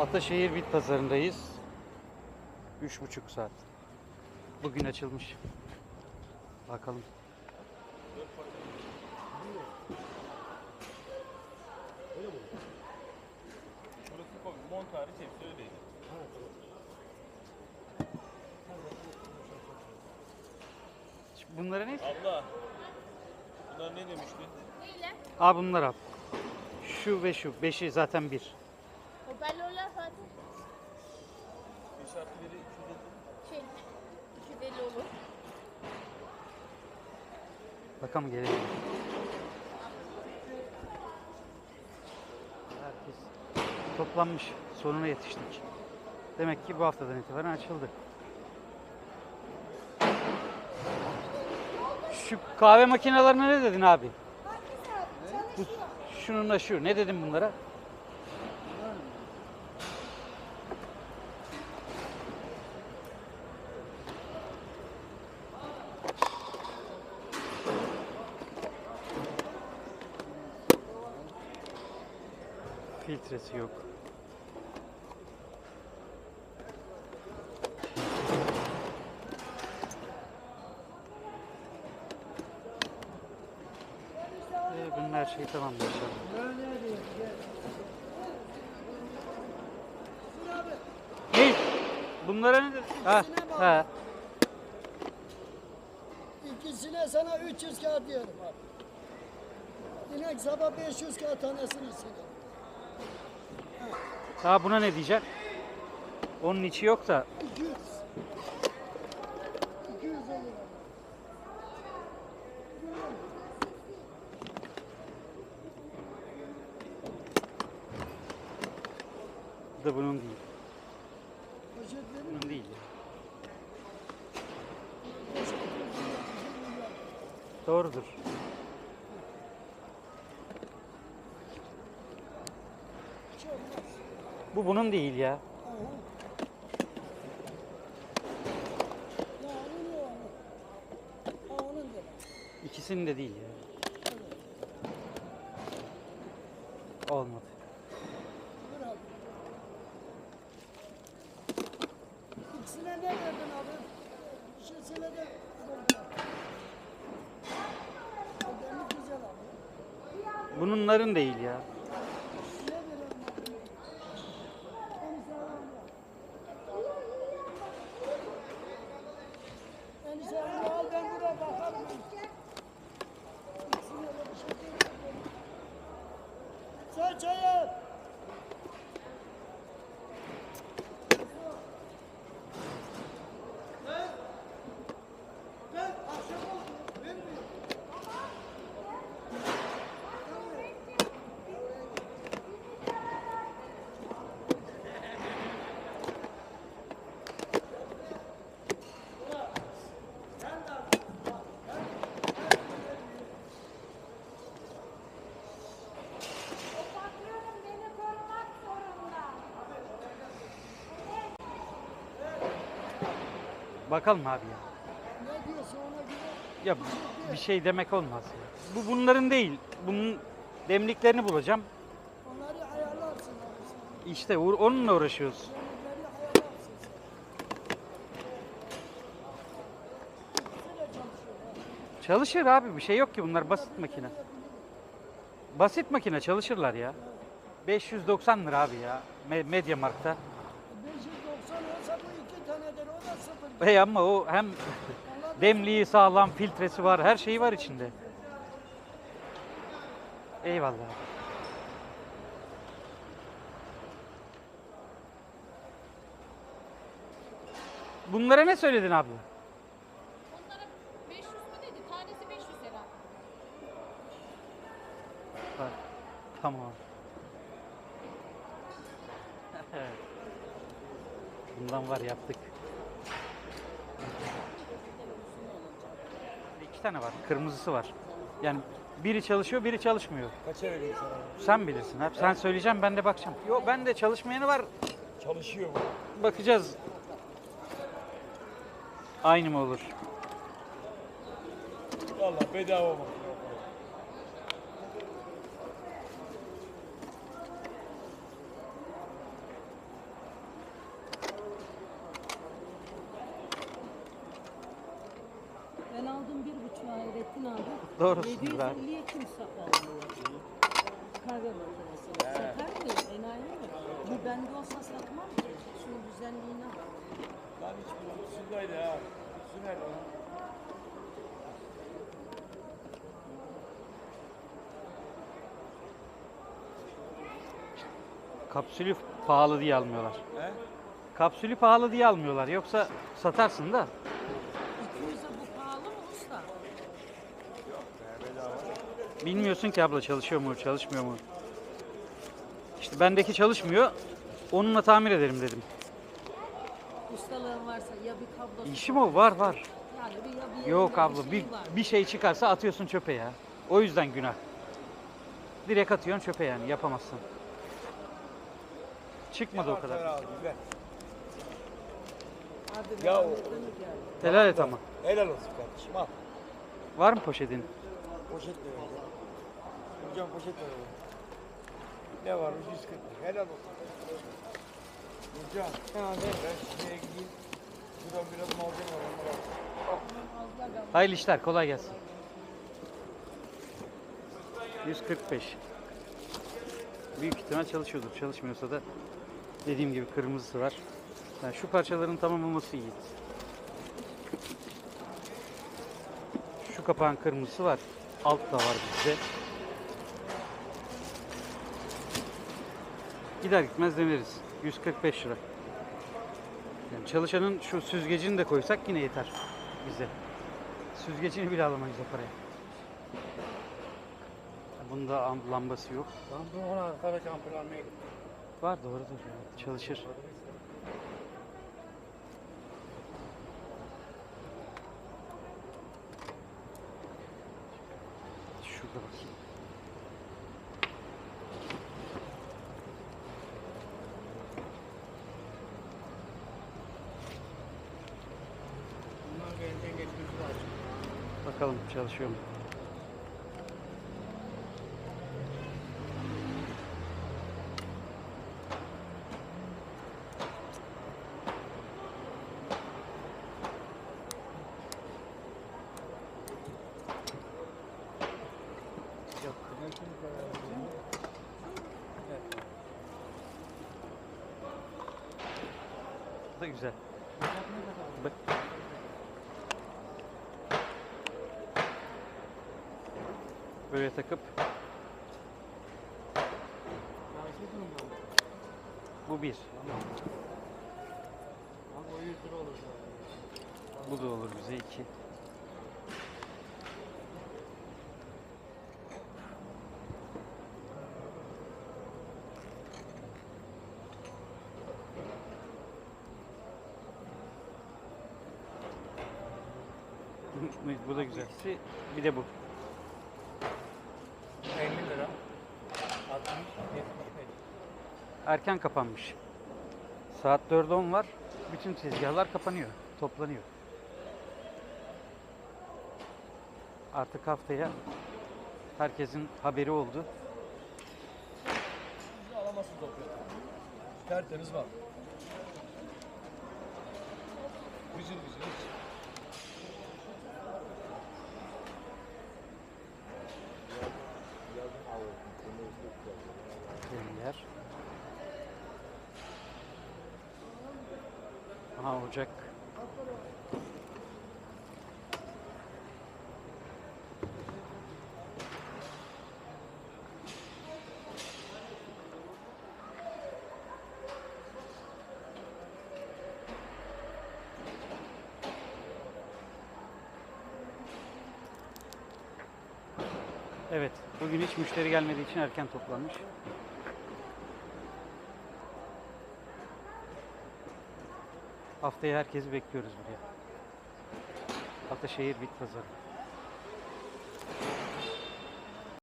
Ataşehir Bit Pazarı'ndayız. Üç buçuk saat. Bugün açılmış. Bakalım. Burası koy. Mont hariç hepsi öyleydi. Bunlara ne? Abla. Bunlar ne demişti? Neyle? Aa bunlar al. Şu ve şu. Beşi zaten bir. Beş harfleri 250. Şey, 250 olur. Bakalım gelelim. Herkes toplanmış. Sonuna yetiştik. Demek ki bu haftadan itibaren açıldı. Şu kahve makinelerine ne dedin abi? Bu, şununla şu. Ne dedin bunlara? Filtresi yok. Ee, bunun her şeyi tamam inşallah. Ne? Bunlara ne? Ha, ha. İkisine sana 300 kağıt diyorum abi. İnek sabah 500 kağıt tanesini istedim. Daha buna ne diyeceksin? Onun içi yok da 200. 200 olur. bu da bunun değil. Bunun değil. Doğrudur. Bu bunun değil ya. İkisinin de değil ya. Olmadı. İkisine ne verdin abi? İkisine de. Bunların değil ya. Ne veriyorum abi? Onu sağlam yap. Beni sen al ben buraya bakarım. İkisine de bir şey demiyorum. Sen çayır. Patronum beni korumak zorunda. Bakalım abi ya. Ne diyorsun ona göre? Ya bir şey demek olmaz ya. Bu bunların değil. Bunun demliklerini bulacağım. Onları ayarlarsın abi sen. İşte uğra- onunla uğraşıyoruz. Onları ayarlarsın sen. İkisi de çalışıyor. ha. Çalışır abi bir şey yok ki bunlar basit makine. Basit makine çalışırlar ya. 590 lira abi ya. Me- Media Markt'ta. 590 olsa bu iki tanedir o da sıfır. Hey ama o hem demliği sağlam, filtresi var, her şeyi var içinde. Eyvallah. Bunlara ne söyledin abi? Onlara 500 mü dedi? Tanesi 500 lira. Bak, Tamam. Bundan var yaptık. İki tane var. Kırmızısı var. Yani biri çalışıyor, biri çalışmıyor. Kaça vereyim sana? Sen bilirsin. Hep sen söyleyeceğim, ben de bakacağım. Yok ben de çalışmayanı var. Çalışıyor bu. Bakacağız. Aynı mı olur? Vallahi bedava mı? Bakın abi. Doğrusundur abi. 750'ye kimse almıyor. Kahve makinesi. Satar mı? Enayi mi? Bu bende olsa satmam ki. Şunun güzelliğine bak. Lan hiç bu kutusundaydı ha. Kutusu nerede lan? Kapsülü pahalı diye almıyorlar. He? Kapsülü pahalı diye almıyorlar. Yoksa satarsın da. 200'e bu pahalı mı usta? Bilmiyorsun ki abla çalışıyor mu, çalışmıyor mu? İşte bendeki çalışmıyor. Onunla tamir ederim dedim. Ustalığın varsa ya bir kablosu İşim o var var. yani bir ya bir Yok abla şey bir, var. bir şey çıkarsa atıyorsun çöpe ya. O yüzden günah. Direkt atıyorsun çöpe yani yapamazsın. Çıkmadı o kadar. Abi Ya o-? Helal et ama. Helal olsun kardeşim al. Var mı poşetin? Poşet de ver. Hocam poşet ver. oğlum. Ne varmış 140 lira. Helal olsun. Hocam. Ha, ver. Ben şuraya gideyim. Şuradan biraz malzeme var. onları al. Hayırlı işler kolay gelsin. 145. Büyük ihtimal çalışıyordur. Çalışmıyorsa da dediğim gibi kırmızısı var. Yani şu parçaların tamam olması iyi. Şu kapağın kırmızısı var. Alt da var bizde. Gider gitmez deneriz. 145 lira. Yani çalışanın şu süzgecini de koysak yine yeter bize. Süzgecini bile alamayız o paraya. Bunda am- lambası yok. Var doğrudur. Çalışır. Bakalım çalışıyor mu? Da güzel. Bak. Böyle takıp Bu bir. Bu da olur bize iki. Bu da güzel. Bir de bu. 50 lira. 60, 75. Erken kapanmış. Saat 4'e 10 var. Bütün tezgahlar kapanıyor. Toplanıyor. Artık haftaya herkesin haberi oldu. Bizi alamazsın topluyor. Tertemiz var. Güzel güzel hiç. Aha ocak. Evet, bugün hiç müşteri gelmediği için erken toplanmış. Haftaya herkesi bekliyoruz buraya. Ataşehir Bit Pazarı.